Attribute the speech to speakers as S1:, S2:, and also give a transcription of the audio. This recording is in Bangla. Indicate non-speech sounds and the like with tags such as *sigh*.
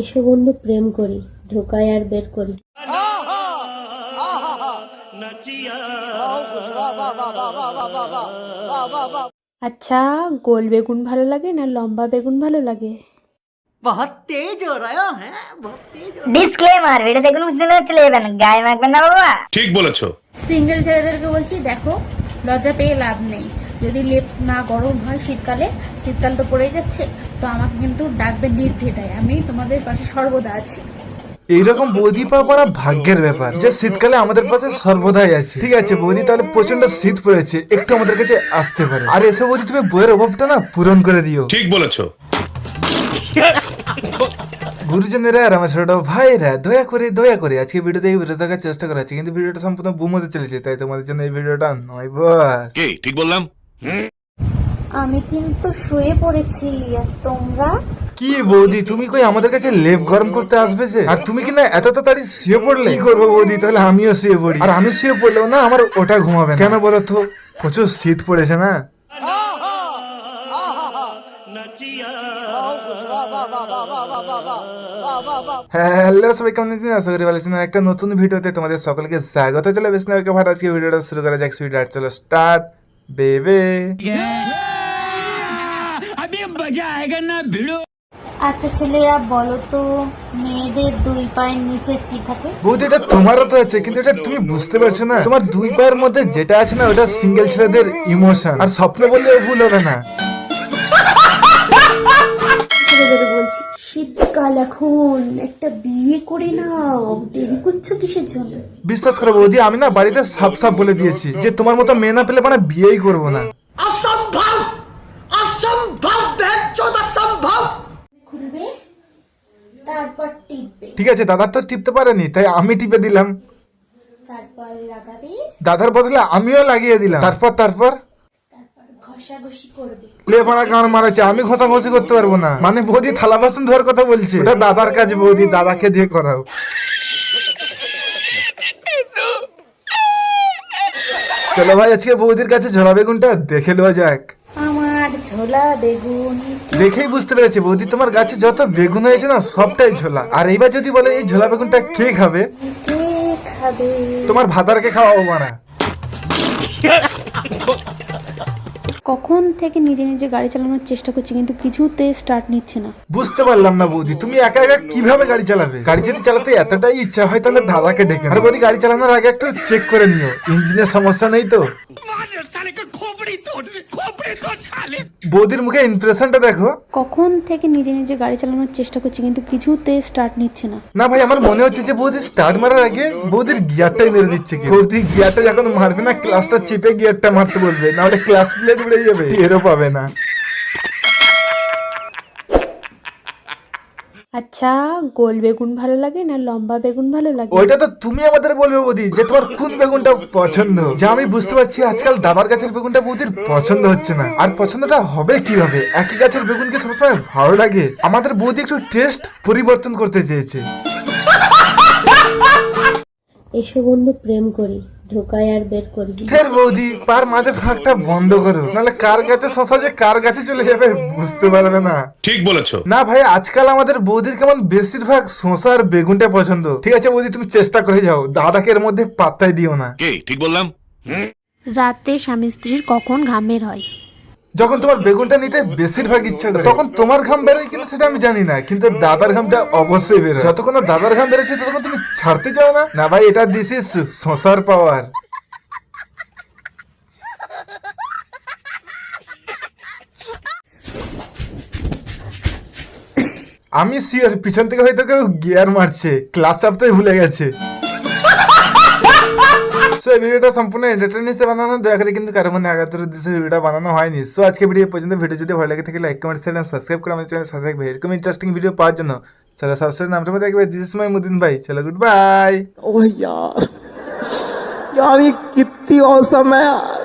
S1: এসো বন্ধু প্রেম করি ঢোকায় আর বের করি।
S2: আচ্ছা গোল বেগুন ভালো লাগে না লম্বা বেগুন ভালো লাগে?
S3: বহুত তেজ হো রহা হ্যাঁ বহুত তেজ
S4: ডিসক্লেমার ভিডিওতে কোনো চলে যাবে না গায়ে মাখবেন না বাবা।
S5: ঠিক বলেছ।
S2: সিঙ্গেল ছেলেদেরকে বলছি দেখো লজ্জা পেয়ে লাভ নেই। যদি লেপ না গরম হয় শীতকালে শীতকাল তো পড়ে যাচ্ছে তো আমাকে কিন্তু ডাকবেন নির্দ্বিধায়। আমি তোমাদের পাশে সর্বদা আছি।
S6: এইরকম বৌদি পাওয়া বড় ভাগ্যের ব্যাপার যে শীতকালে আমাদের পাশে সর্বদাই আছে। ঠিক আছে বৌদি তাহলে প্রচণ্ড শীত পড়েছে একটু আমাদের কাছে আসতে পারে। আর এসে বৌদি তুমি বইয়ের অভাবটা না পূরণ করে দিও।
S5: ঠিক বলেছ।
S6: গুরুজনেরা আর আমার ছোট ভাইরা দয়া করে দয়া করে আজকে ভিডিওতে এই ভিডিও দেখার চেষ্টা করা হচ্ছে কিন্তু ভিডিওটা সম্পূর্ণ বুম হতে চলেছে তাই তোমাদের জন্য এই ভিডিওটা নয় বাস।
S5: কে ঠিক বললাম?
S2: আমি কিন্তু শুয়ে পড়েছি আর তোমরা?
S6: কি বৌদি তুমি কই আমাদের কাছে লেপ গরম করতে আসবে যে? আর তুমি কি না এত তাড়াতাড়ি শুয়ে পড়লে? কি করব বৌদি তাহলে আমিও শুয়ে পড়ি। আর আমি শুয়ে পড়লেও না আমার ওটা ঘুমাবে না। কেন বলো তো? প্রচুর শীত পড়েছে না? হ্যাঁ হ্যালো সবাই কেমন আছেন? আশা করি ভালো আছেন। আর একটা নতুন ভিডিওতে তোমাদের সকলকে স্বাগত চলে বেশ না ভাট আজকে ভিডিওটা শুরু করা যাক। ভিডিও চলো স্টার্ট বেবে
S2: আচ্ছা ছেলেরা বলো তো মেয়েদের দুই পায়ের নিচে কি থাকে?
S6: বৌদি এটা তোমারও তো আছে কিন্তু এটা তুমি বুঝতে পারছ না। তোমার দুই পায়ের মধ্যে যেটা আছে না ওটা সিঙ্গেল ছেলেদের ইমোশন আর স্বপ্ন বললে ভুল হবে না।
S1: শীতকাল এখন একটা বিয়ে করে নাও দেরি করছ কিসের জন্য?
S6: বিশ্বাস করো বৌদি আমি না বাড়িতে সাপ সাফ বলে দিয়েছি যে তোমার মতো মেয়ে না পেলে মানে বিয়েই করব না। ঠিক আছে দাদা তো টিপতে পারেনি তাই আমি টিপে দিলাম। দাদার বদলে আমিও লাগিয়ে দিলাম। তারপর তারপর?
S1: করবে।
S6: গান মারাচ্ছে আমি ঘষাঘষি করতে পারব না। মানে বৌদি থালা বাসন ধোয়ার কথা বলছে। ওটা দাদার কাজ বৌদি দাদাকে দিয়ে করাও। চলো ভাই আজকে বৌদির কাছে ঝোলা বেগুনটা দেখে নেওয়া যাক।
S1: আমার ঝোলা বেগুন
S6: দেখেই বুঝতে পেরেছি বৌদি তোমার গাছে যত বেগুন হয়েছে না সবটাই ঝোলা। আর এইবার যদি বলে এই ঝোলা বেগুনটা কে খাবে?
S1: কে খাবে?
S6: তোমার ভাতারকে খাওয়াবো মানা *laughs*
S2: কখন থেকে নিজে নিজে গাড়ি চালানোর চেষ্টা করছি, কিন্তু কিছুতে স্টার্ট নিচ্ছে না।
S6: বুঝতে পারলাম না বৌদি, তুমি একা একা কীভাবে গাড়ি চালাবে? গাড়ি যদি চালাতে এতটাই ইচ্ছা হয়, তাহলে দাদাকে ডেকে আর বৌদি, গাড়ি চালানোর আগে একটু চেক করে নিও। ইঞ্জিনের সমস্যা নেই তো? বৌদির মুখে ইমপ্রেশনটা দেখো।
S2: কখন থেকে নিজে নিজে গাড়ি চালানোর চেষ্টা করছি কিন্তু কিছুতে স্টার্ট নিচ্ছে না।
S6: না ভাই আমার মনে হচ্ছে যে বৌদি স্টার্ট মারার আগে বৌদির গিয়ারটাই মেরে দিচ্ছে কি। বৌদি গিয়ারটা যখন মারবে না ক্লাসটা চেপে গিয়ারটা মারতে বলবে না হলে ক্লাস প্লেট উড়ে যাবে। এরও পাবে না।
S2: আচ্ছা গোল বেগুন ভালো লাগে না লম্বা বেগুন ভালো লাগে?
S6: ওইটা তো তুমি আমাদের বলবে বৌদি যে তোমার কোন বেগুনটা পছন্দ। যা আমি বুঝতে পারছি আজকাল দাবার গাছের বেগুনটা বৌদির পছন্দ হচ্ছে না। আর পছন্দটা হবে কীভাবে? একই গাছের বেগুনকে সবসময় ভালো লাগে? আমাদের বৌদি একটু টেস্ট পরিবর্তন করতে চেয়েছে।
S1: এসো বন্ধু প্রেম করি। ঢোকায় আর বের করি
S6: ফের বৌদি পার মাঝে ফাঁকটা বন্ধ করো নাহলে কার গাছে শশা যে কার গাছে চলে যাবে বুঝতে পারবে না।
S5: ঠিক বলেছ।
S6: না ভাই আজকাল আমাদের বৌদির কেমন বেশিরভাগ শশা আর বেগুনটা পছন্দ। ঠিক আছে বৌদি তুমি চেষ্টা করে যাও দাদাকে এর মধ্যে পাত্তাই দিও না।
S5: কে? ঠিক বললাম?
S2: রাতে স্বামী স্ত্রীর কখন ঘামের হয়?
S6: যখন তোমার বেগুনটা নিতে বেশিরভাগ ইচ্ছা করে, তখন তোমার ঘাম বেরোয় কিনা সেটা আমি জানি না, কিন্তু দাদার ঘামটা অবশ্যই বেরোয়। যতক্ষণ দাদার ঘাম বেরোচ্ছে, ততক্ষণ তুমি ছাড়তে চাও না? না ভাই, এটা দিস ইস শশার পাওয়ার। আমি সিওর পিছন থেকে হয়তো কেউ গিয়ার মারছে ক্লাস চাপতে ভুলে গেছে। সো এই ভিডিওটা সম্পূর্ণ এন্টারটেন হিসেবে বানানো দয়া করে কিন্তু কারো মনে আঘাতের উদ্দেশ্যে ভিডিওটা বানানো হয়নি সো আজকে ভিডিও পর্যন্ত ভিডিও যদি ভালো লাগে থাকে লাইক কমেন্ট শেয়ার সাবস্ক্রাইব করে আমাদের চ্যানেল সাথে থাকবে এরকম ইন্টারেস্টিং ভিডিও পাওয়ার জন্য চলো সাবস্ক্রাইব নামটা মধ্যে থাকবে দিস ইজ মাই মুদিন ভাই চলো গুড বাই
S7: ओह यार यार ये कितनी औसम है यार